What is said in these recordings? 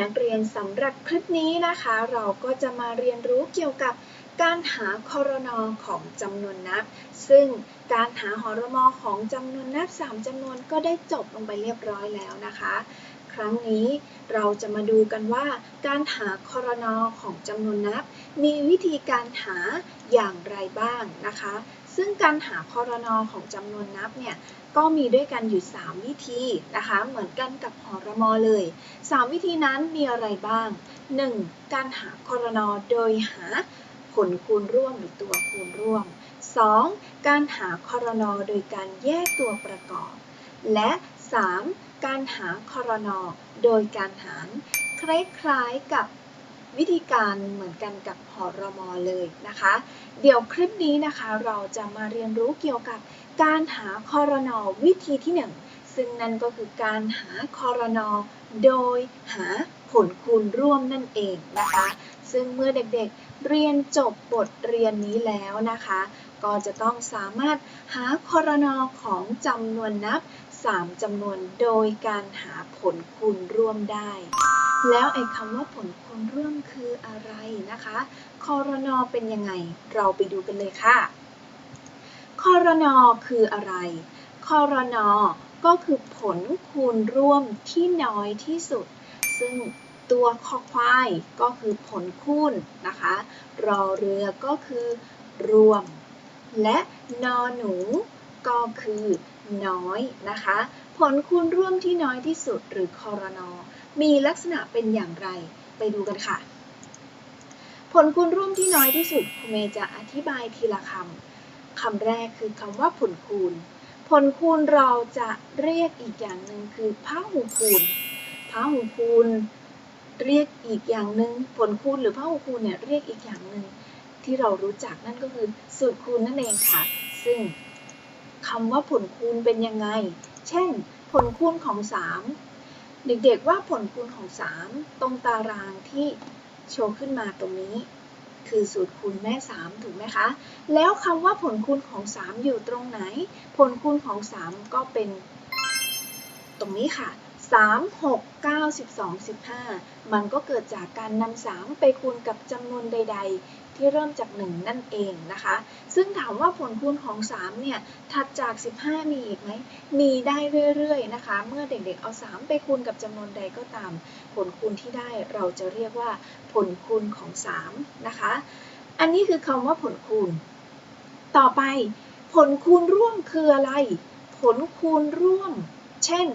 นักเรียนสำหรับคลิปนี้นะคะ เราก็จะมาเรียนรู้เกี่ยวกับการหาคอรนอของจำนวนนับ ซึ่งการหาหอรมอของจำนวนนับ 3จำนวนก็ได้จบลงไปเรียบร้อยแล้วนะคะ ครั้งนี้เราจะมาดูกันว่า การหาคอรนอของจำนวนนับ มีวิธีการหาอย่างไรบ้างนะคะ ซึ่งการหาครนอของจำนวนนับเนี่ยก็มีด้วยกันอยู่ 3 วิธีนะคะ เหมือนกันกับหอรมอเลย 3 วิธีนั้นมีอะไรบ้าง 1. การหาครนอโดยหาผลคูณร่วมหรือตัวคูณร่วม 2. การหาครนอโดยการแยกตัวประกอบ และ 3. การหาครนอโดยการหารคล้ายๆกับ วิธีการเหมือนกันกับหอรมอเลยนะคะ เดี๋ยวคลิปนี้นะคะเราจะมาเรียนรู้เกี่ยวกับการหาคอรนอวิธีที่ 1 ซึ่งนั่นก็คือการหาคอรนอโดยหาผลคูณร่วมนั่นเองนะคะ ซึ่งเมื่อเด็กๆเรียนจบบทเรียนนี้แล้วนะคะ ก็จะต้องสามารถหาคอรนอของจำนวนนับ 3จำนวนโดยการหาผลคูณร่วมได้ แล้วไอ้คำว่าผลคูณร่วมคืออะไรนะคะคอรนอเป็นยังไง เราไปดูกันเลยค่ะคอรนอคืออะไรคอรนอก็คือผลคูณร่วมที่น้อยที่สุด ซึ่งตัวคอควายก็คือผลคูณนะคะ รอเรือก็คือรวม และนอหนูก็คือ น้อยนะคะ ผลคูณร่วมที่น้อยที่สุดหรือคอรนอมีลักษณะเป็นอย่างไรไปดูกันค่ะ ผลคูณร่วมที่น้อยที่สุดครูเมย์จะอธิบายทีละคำคำแรกคือคำว่าผลคูณ ผลคูณเราจะเรียกอีกอย่างหนึ่งคือพหูคูณพหูคูณ เรียกอีกอย่างหนึ่งผลคูณหรือพหูคูณเนี่ยเรียกอีกอย่างหนึ่งที่เรารู้จักนั่นก็คือสูตรคูณนั่นเองค่ะ ซึ่ง คำว่าผลคูณเป็นยังไง เช่น ผลคูณของ 3 เด็กๆว่าผลคูณของ 3 ตรงตารางที่โชว์ขึ้นมาตรงนี้ คือสูตรคูณแม่ 3 ถูกไหมคะ แล้วคำว่าผลคูณของ 3 อยู่ตรงไหน ผลคูณของ 3 ก็เป็น ตรงนี้ค่ะ 3 6 9 12 15 มันก็เกิดจากการนำ3ไปคูณกับจำนวนใด ๆ ที่เริ่มจาก 1 นั่นเองนะคะ ซึ่งถามว่าผลคูณของ 3 เนี่ย ถัดจาก 15 มีอีกไหม มีได้เรื่อยๆนะคะ เมื่อเด็กๆเอา 3 ไปคูณกับจำนวนใดก็ตาม ผลคูณที่ได้เราจะเรียกว่าผลคูณของ 3 นะคะ อันนี้คือคำว่าผลคูณ ต่อไป ผลคูณร่วมคืออะไร ผลคูณร่วม เช่น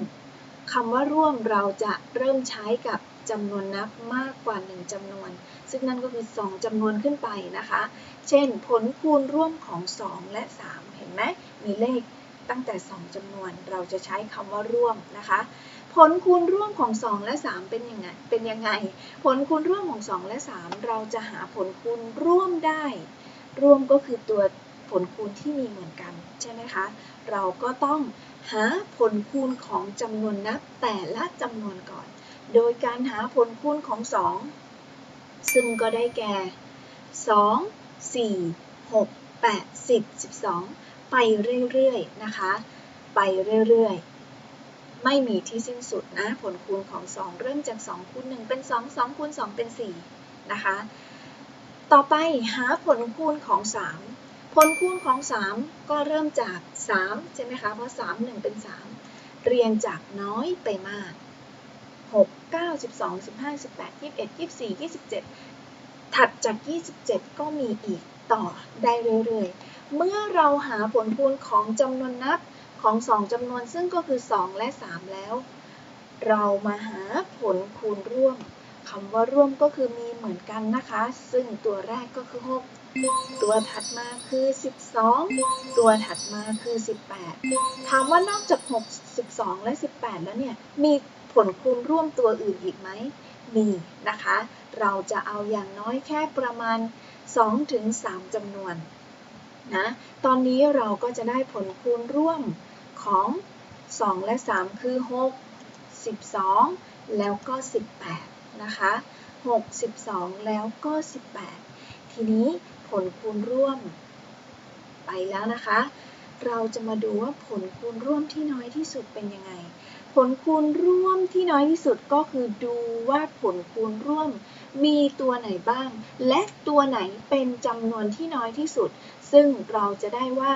คำว่าร่วมเราจะเริ่มใช้กับ จำนวนนับมากกว่า 1จำนวน ซึ่งนั่นก็คือ 2จำนวนขึ้นไปนะคะ เช่น ผลคูณร่วมของ 2 และ 3 เห็นไหมมีเลขตั้งแต่ 2จำนวน เราจะใช้คำว่าร่วมนะคะ ผลคูณร่วมของ 2 และ 3 เป็นยังไงเป็นยังไง ผลคูณร่วมของ 2 และ 3 เราจะหาผลคูณร่วมได้ ร่วมก็คือตัวผลคูณที่มีเหมือนกันใช่ไหมคะ เราก็ต้องหาผลคูณของจำนวนนับแต่ละจำนวนก่อน โดยการหาผลคูณของ 2 ซึ่งก็ได้แก่ 2 4 6 8 10 12 ไปเรื่อยๆนะคะ ไปเรื่อยๆ ไม่มีที่สิ้นสุดนะ ผลคูณของ 2 เริ่มจาก 2 คูณ 1 เป็น 2 2 คูณ 2 เป็น 4 นะคะ ต่อไปหาผลคูณของ 3 ผลคูณของ 3 ก็เริ่มจาก 3 ใช่ไหมคะ เพราะ 3 1 เป็น 3 เรียงจากน้อยไปมาก 6 9 12 15 18 21 24 27 ถัดจาก 27 ก็มีอีกต่อได้เรื่อยๆ เมื่อเราหาผลคูณของจำนวนนับของ 2จำนวนซึ่งก็คือ 2 และ 3 แล้ว เรามาหาผลคูณร่วมคำว่าร่วมก็คือมีเหมือนกันนะคะ ซึ่งตัวแรกก็คือ 6 ตัวถัดมาคือ 12 ตัวถัดมาคือ 18 ถามว่านอกจาก 6 12 และ 18 แล้วเนี่ย มีผลคูณร่วมตัวอื่นอีกไหม มีนะคะ เราจะเอาอย่างน้อยแค่ประมาณ 2-3จำนวนนะ ตอนนี้เราก็จะได้ผลคูณร่วมของ 2 และ 3 คือ 6 12 แล้วก็ 18 นะคะ 6 12 แล้วก็ 18 ทีนี้ ผลคูณร่วม ไปแล้วนะคะ เราจะมาดูว่าผลคูณร่วมที่น้อยที่สุดเป็นยังไง ผลคูณร่วมที่น้อยที่สุดก็คือดูว่าผลคูณร่วม มีตัวไหนบ้าง และตัวไหนเป็นจำนวนที่น้อยที่สุด ซึ่งเราจะได้ว่า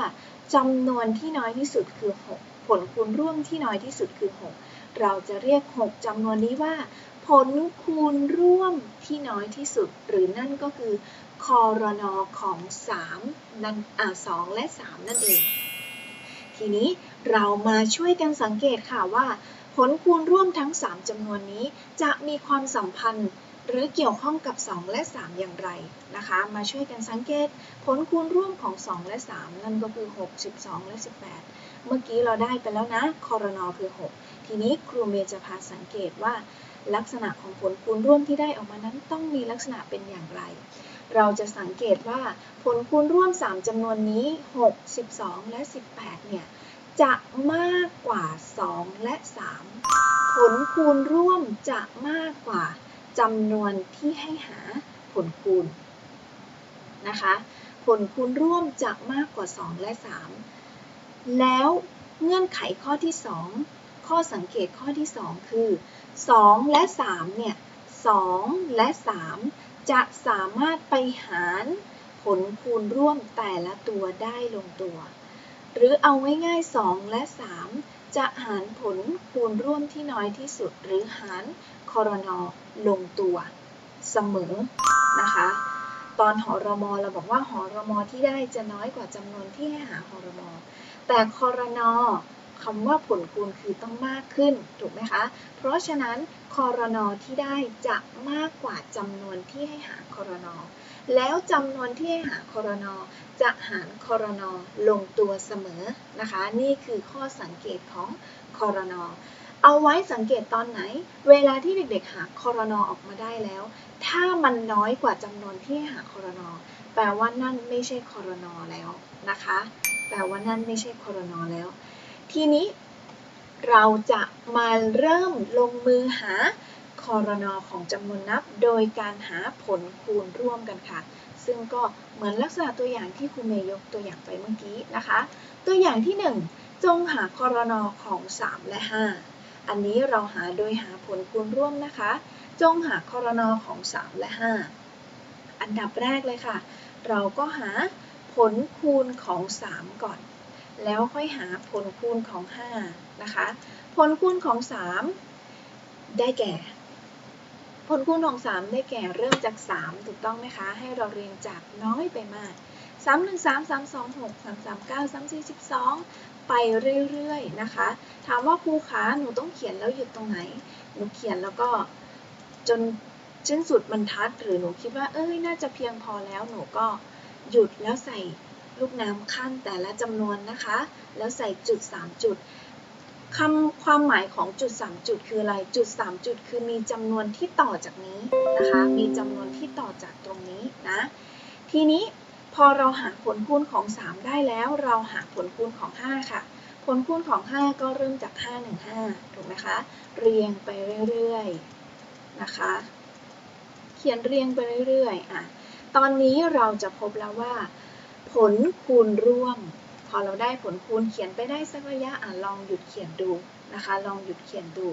จำนวนที่น้อยที่สุดคือ 6 ผลคูณร่วมที่น้อยที่สุดคือ 6 เราจะเรียก 6จำนวนนี้ว่า ผลคูณร่วมที่น้อยที่สุด หรือนั่นก็คือ คอรนอของ3นั่นอ่า2และ 3 นั่นเอง ทีนี้เรามาช่วยกันสังเกตค่ะว่า ผลคูณร่วมทั้ง 3จำนวนนี้จะมีความสัมพันธ์หรือเกี่ยวข้องกับ 2 และ 3 อย่างไรนะคะ มาช่วยกันสังเกตผลคูณร่วมของ 2 และ 3 นั่นก็คือ 6 12 และ 18 เมื่อกี้เราได้ไปแล้วนะคอรนอคือ 6 ทีนี้ครูเมย์จะพาสังเกตว่า ลักษณะของผลคูณร่วมที่ได้ออกมานั้นต้องมีลักษณะเป็นอย่างไร เราจะสังเกตว่าผลคูณร่วม 3จำนวนนี้ 6 12 และ 18 เนี่ย จะมากกว่า 2 และ 3 ผลคูณร่วมจะมากกว่าจำนวนที่ให้หาผลคูณนะคะ ผลคูณร่วมจะมากกว่า 2 และ 3 แล้วเงื่อนไขข้อที่ 2 ข้อสังเกตข้อที่ 2 คือ 2 และ 3 เนี่ย 2 และ 3 จะสามารถไปหารผลคูณร่วมแต่ละตัวได้ลงตัว หรือเอาง่ายๆ 2 และ 3 จะหารผลคูณร่วมที่น้อยที่สุด หรือหารคอรนอลงตัว เสมอนะคะ ตอนหอรมอเราบอกว่าหอรมอที่ได้จะน้อยกว่าจำนวนที่ให้หาหอรมอแต่คอรนอ คำว่าผลคูณคือต้องมากขึ้น ถูกไหมคะ เพราะฉะนั้นคอรนอที่ได้จะมากกว่าจำนวนที่ให้หาคอรนอแล้วจำนวนที่ให้หาคอรนอจะหารคอรนอลงตัวเสมอนะคะ นี่คือข้อสังเกตของคอรนอเอาไว้สังเกตตอนไหน เวลาที่เด็กๆหาคอรนอออกมาได้แล้ว ถ้ามันน้อยกว่าจำนวนที่ให้หาคอรนอแปลว่านั่นไม่ใช่คอรนอแล้วนะคะ แปลว่านั่นไม่ใช่คอรนอแล้ว ทีนี้เราจะมาเริ่มลงมือหาคอรนอของจำนวนนับ โดยการหาผลคูณร่วมกันค่ะ ซึ่งก็เหมือนลักษณะตัวอย่างที่ครูเมย์ยกตัวอย่างไปเมื่อกี้นะคะ ตัวอย่างที่ 1 จงหาคอรนอของ 3 และ 5 อันนี้เราหาโดยหาผลคูณร่วมนะคะ จงหาคอรนอของ 3 และ 5 อันดับแรกเลยค่ะ เราก็หาผลคูณของ 3 ก่อน แล้วค่อยหาผลคูณของ 5 นะคะ ผลคูณของ 3 ได้แก่ ผลคูณของ 3 ได้แก่เริ่มจาก 3 ถูกต้องไหมคะ ให้เราเรียงจากน้อยไปมาก 3 1 3 3 2 6 3 3 9 3 4 12 ไปเรื่อยๆ นะคะ ถามว่าครูคะหนูต้องเขียนแล้วหยุดตรงไหน หนูเขียนแล้วก็จนสิ้นสุดบรรทัด หรือหนูคิดว่าเอ้ยน่าจะเพียงพอแล้วหนูก็หยุดแล้วใส่ ลูกน้ำขั้นแต่ละจำนวนนะคะ แล้วใส่จุด 3 จุดคำความหมายของจุด 3 จุดคืออะไร จุด 3 จุดคือมีจำนวนที่ต่อจากนี้นะคะ มีจำนวนที่ต่อจากตรงนี้นะ ทีนี้พอเราหาผลคูณของ 3 ได้แล้ว เราหาผลคูณของ 5 ค่ะ ผลคูณของ 5 ก็เริ่มจาก 5 1 5 ถูกไหมคะ เรียงไปเรื่อยๆนะคะ เขียนเรียงไปเรื่อยๆอะตอนนี้เราจะพบแล้วว่า ผลคูณร่วม พอเราได้ผลคูณเขียนไปได้สักระยะอะลองหยุดเขียนดูนะคะ ลองหยุดเขียนดู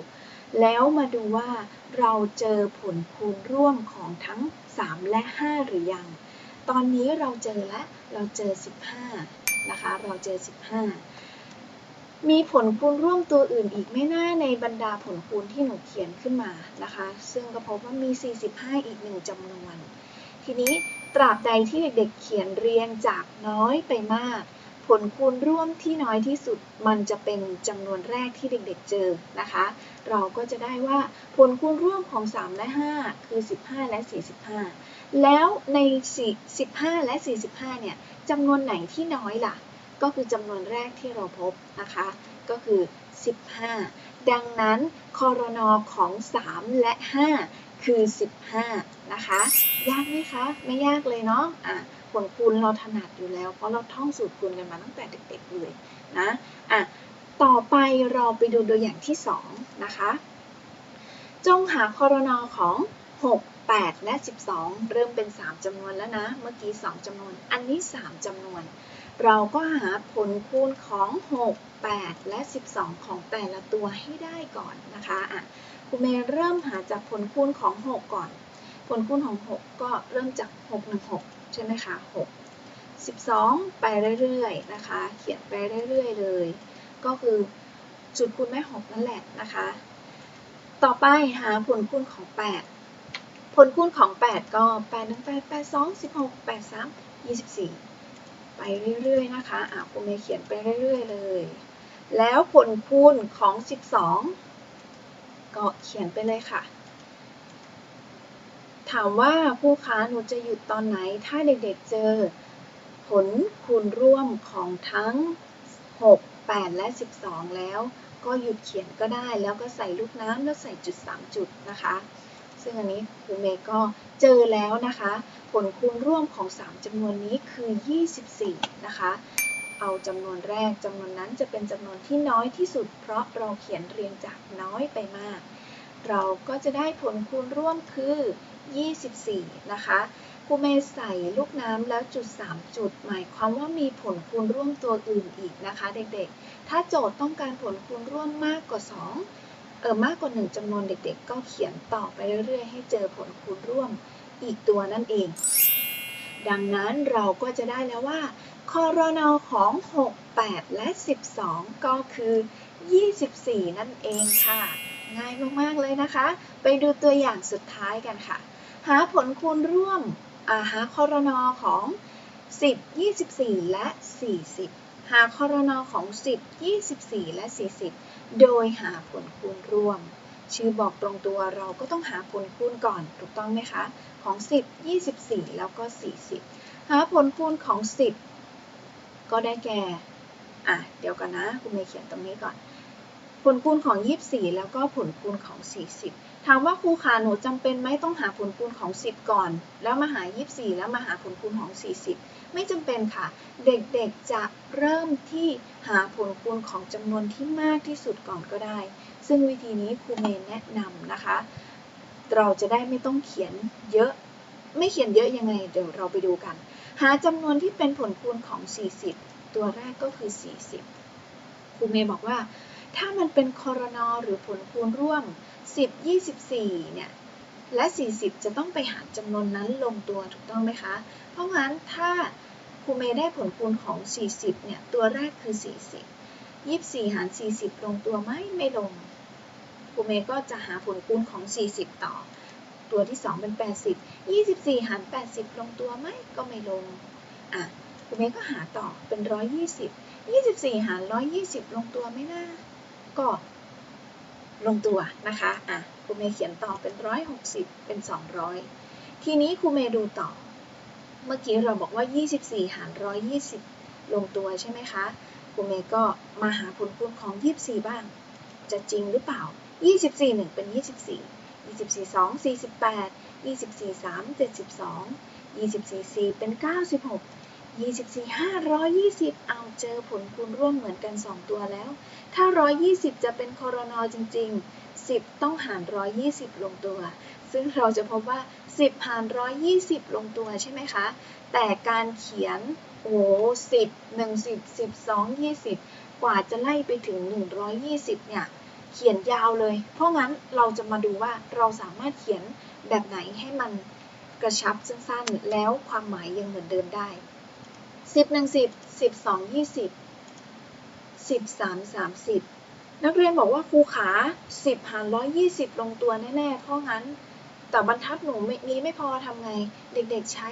แล้วมาดูว่าเราเจอผลคูณร่วมของทั้ง 3 และ 5 หรือยัง ตอนนี้เราเจอแล้วเราเจอ 15 นะคะ เราเจอ 15 มีผลคูณร่วมตัวอื่นอีกไม่น่าในบรรดาผลคูณที่หนูเขียนขึ้นมานะคะ ซึ่งก็พบว่ามี 45 อีกหนึ่งจำนวน ทีนี้ ตราบใดที่เด็กๆเขียนเรียงจากน้อยไปมาก ผลคูณร่วมที่น้อยที่สุดมันจะเป็นจำนวนแรกที่เด็กๆเจอนะคะ เราก็จะได้ว่าผลคูณร่วมของ 3 และ 5 คือ 15 และ 45 แล้วใน 15 และ 45 เนี่ยจำนวนไหนที่น้อยล่ะ ก็คือจำนวนแรกที่เราพบนะคะ ก็คือ 15 ดังนั้นคอรนอของ 3 และ 5 คือ 15 นะคะ ยากไหมคะ ไม่ยากเลยเนาะอะผลคูณเราถนัดอยู่แล้ว เพราะเราท่องสูตรคูณกันมาตั้งแต่เด็กๆเลยนะอะต่อไปเราไปดูตัวอย่างที่ 2 นะคะ จงหาคอรนอของ 6 8 และ 12 เริ่มเป็น 3จำนวนแล้วนะ เมื่อกี้ 2จำนวน อันนี้ 3จำนวน เราก็หาผลคูณของ 6 8 และ 12 ของแต่ละตัวให้ได้ก่อนนะคะอะ ครูเมย์เริ่มหาจากผลคูณของ 6 ก่อน ผลคูณของ 6 ก็เริ่มจาก 6 1 6 ใช่ไหมคะ 6 12 ไปเรื่อยๆนะคะ เขียนไปเรื่อยๆเลย ก็คือจุดคูณแม่ 6 นั่นแหละนะคะ ต่อไปหาผลคูณของ 8 ผลคูณของ 8 ก็ 8 1 8 8 2 16 8 3 24 ไปเรื่อยๆนะคะอะครูเมย์เขียนไปเรื่อยๆเลย แล้วผลคูณของ 12 ก็เขียนไปเลยค่ะ ถามว่าผู้ค้าหนูจะหยุดตอนไหน ถ้าเด็กๆเจอ ผลคูณร่วมของทั้ง 6 8 และ 12 แล้ว ก็หยุดเขียนก็ได้ แล้วก็ใส่ลูกน้ำแล้วใส่จุด 3 จุดนะคะ ซึ่งอันนี้ครูเมย์ก็เจอแล้วนะคะ ผลคูณร่วมของ 3จำนวนนี้คือ 24 นะคะ เอาจำนวนแรกจำนวนนั้นจะเป็นจำนวนที่น้อยที่สุด เพราะเราเขียนเรียงจากน้อยไปมาก เราก็จะได้ผลคูณร่วมคือ 24 นะคะครูเมย์ใส่ลูกน้ำแล้วจุด 3 จุด หมายความว่ามีผลคูณร่วมตัวอื่นอีกนะคะ เด็กๆ ถ้าโจทย์ต้องการผลคูณร่วมมากกว่า 2 เออมากกว่า 1จำนวนเด็กๆ ก็เขียนต่อไปเรื่อยๆ ให้เจอผลคูณร่วมอีกตัวนั่นเอง ดังนั้นเราก็จะได้แล้วว่า คอรนอของ 6 8 และ 12 ก็คือ 24 นั่นเองค่ะ ง่ายมาก ๆ เลยนะคะ ไปดูตัวอย่างสุดท้ายกันค่ะ หาผลคูณร่วมอาหาคอรนอของ 10 24 และ 40 หาคอรนอของ 10 24 และ 40 โดยหาผลคูณร่วม ชื่อบอกตรงตัวเราก็ต้องหาผลคูณก่อนถูกต้องไหมคะ ของ 10 24 แล้วก็ 40 หาผลคูณของ 10 ก็ได้แก่ อะ เดี๋ยวกันนะ คุณเมย์เขียนตรงนี้ก่อน ผลคูณของ 24 แล้วก็ผลคูณของ 40 ถามว่าครูขาหนูจำเป็นไหมต้องหาผลคูณของ 10 ก่อน แล้วมาหา 24 แล้วมาหาผลคูณของ 40 ไม่จำเป็นค่ะ เด็กๆจะเริ่มที่หาผลคูณของจำนวนที่มากที่สุดก่อนก็ได้ ซึ่งวิธีนี้ครูเมย์แนะนำนะคะ เราจะได้ไม่ต้องเขียนเยอะ ไม่เขียนเยอะยังไงเดี๋ยวเราไปดูกัน หาจำนวนที่เป็นผลคูณของ 40 ตัวแรกก็คือ 40ครูเมย์บอกว่า ถ้ามันเป็นคอรนอหรือผลคูณร่วม 10 24 เนี่ย และ 40 จะต้องไปหาจำนวนนั้นลงตัวถูกต้องไหมคะ เพราะงั้นถ้าครูเมย์ได้ผลคูณของ 40 เนี่ย ตัวแรกคือ 40 24 หาร 40 ลงตัวไหมไม่ลงครูเมย์ก็จะหาผลคูณของ 40 ต่อ ตัวที่ 2 เป็น 80 24 หาร 80 ลงตัวไหมก็ไม่ลง อะครูเมย์ก็หาต่อเป็น 120 24 หาร 120 ลงตัวไหมนะก็ลงตัวนะคะ อะครูเมย์เขียนต่อเป็น 160 เป็น 200 ทีนี้ครูเมย์ดูต่อ เมื่อกี้เราบอกว่า 24 หาร 120 ลงตัวใช่ไหมคะครูเมย์ก็มาหาผลคูณของ 24 บ้าง จะจริงหรือเปล่า 24 1 เป็น 24 24 2 48 24 3 72 24 4 เป็น 96 24 520 เอาเจอผลคูณร่วมเหมือนกัน 2 ตัวแล้ว ถ้า 120 จะเป็นคอรนอจริง ๆ 10 ต้องหาร 120 ลงตัว ซึ่งเราจะพบว่า 10 หาร 120 ลงตัวใช่ไหมคะ แต่การเขียนโอ้10 10 12 20 กว่าจะไล่ไปถึง 120 เนี่ย เขียนยาวเลย เพราะงั้นเราจะมาดูว่าเราสามารถเขียนแบบไหนให้มันกระชับสั้นๆ แล้วความหมายยังเหมือนเดิมได้ 10 1 10 12 20 13 30 นักเรียนบอกว่าครูขา 10 หาร 120 ลงตัวแน่ๆ เพราะงั้น แต่บรรทัดหนูมีไม่พอทำไง เด็กๆใช้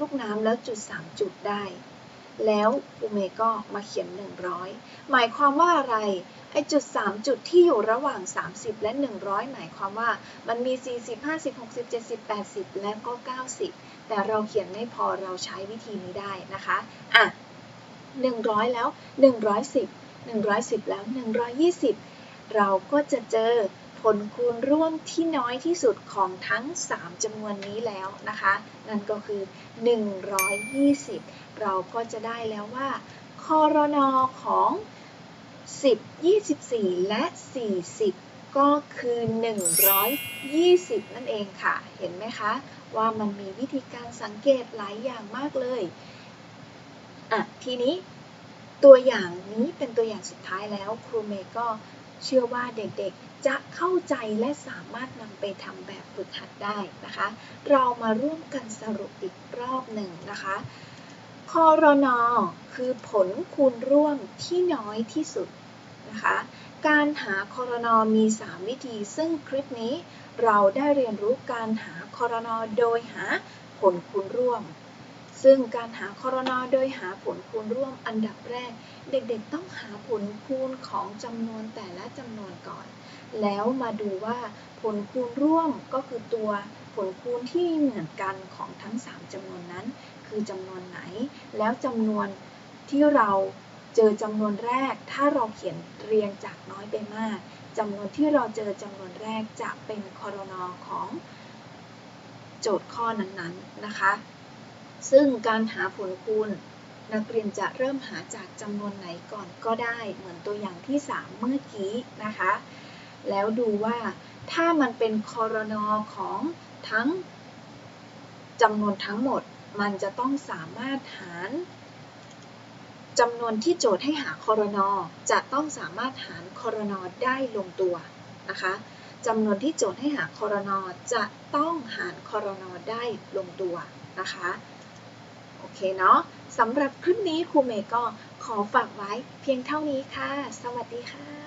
ลูกน้ำแล้วจุด 3 จุดได้ แล้วครูเมก็มาเขียน 100 หมายความว่าอะไร ไอจุด 3 จุดที่อยู่ระหว่าง 30 และ 100 หมายความว่ามันมี 40 50 60 70 80 และก็ 90 แต่เราเขียนไม่พอเราใช้วิธีนี้ได้นะคะ อะ 100 แล้ว 110 110 แล้ว 120 เราก็จะเจอ ผลคูณร่วมที่น้อยที่สุดของทั้ง 3จำนวนนี้แล้วนะคะ นั่นก็คือ 120 เราก็จะได้แล้วว่าคอรนอของ 10 24 และ 40 ก็คือ 120 นั่นเองค่ะ เห็นไหมคะว่ามันมีวิธีการสังเกตหลายอย่างมากเลย อะ ทีนี้ ตัวอย่างนี้เป็นตัวอย่างสุดท้ายแล้ว ครูเมย์ก็เชื่อว่าเด็กๆ จะเข้าใจและสามารถนำไปทำแบบฝึกหัดได้นะคะ เรามาร่วมกันสรุปอีกรอบหนึ่งนะคะคอรนอคือผลคูณร่วมที่น้อยที่สุดนะคะ การหาคอรนอมี 3 วิธี ซึ่งคลิปนี้เราได้เรียนรู้การหาคอรนอโดยหาผลคูณร่วม ซึ่งการหาคอรนอโดยหาผลคูณร่วมอันดับแรก เด็กๆต้องหาผลคูณของจำนวนแต่ละจำนวนก่อน แล้วมาดูว่าผลคูณร่วมก็คือตัวผลคูณที่เหมือนกันของทั้ง 3จำนวนนั้น คือจำนวนไหน แล้วจำนวนที่เราเจอจำนวนแรก ถ้าเราเขียนเรียงจากน้อยไปมากจำนวนที่เราเจอจำนวนแรกจะเป็นคอรนอของโจทย์ข้อนั้นๆนะคะ ซึ่งการหาผลคูณ นักเรียนจะเริ่มหาจากจำนวนไหนก่อนก็ได้ เหมือนตัวอย่างที่ 3 เมื่อกี้นะคะ แล้วดูว่าถ้ามันเป็นคอรนอของทั้งจำนวนทั้งหมด มันจะต้องสามารถหารจำนวนที่โจทย์ให้หาคอรนอจะต้องสามารถหารคอรนอได้ลงตัวนะคะจำนวนที่โจทย์ให้หาคอรนอจะต้องหารคอรนอได้ลงตัวนะคะ โอเคเนาะสำหรับคลิปนี้ครูเมย์ก็ขอฝากไว้เพียงเท่านี้ค่ะ สวัสดีค่ะ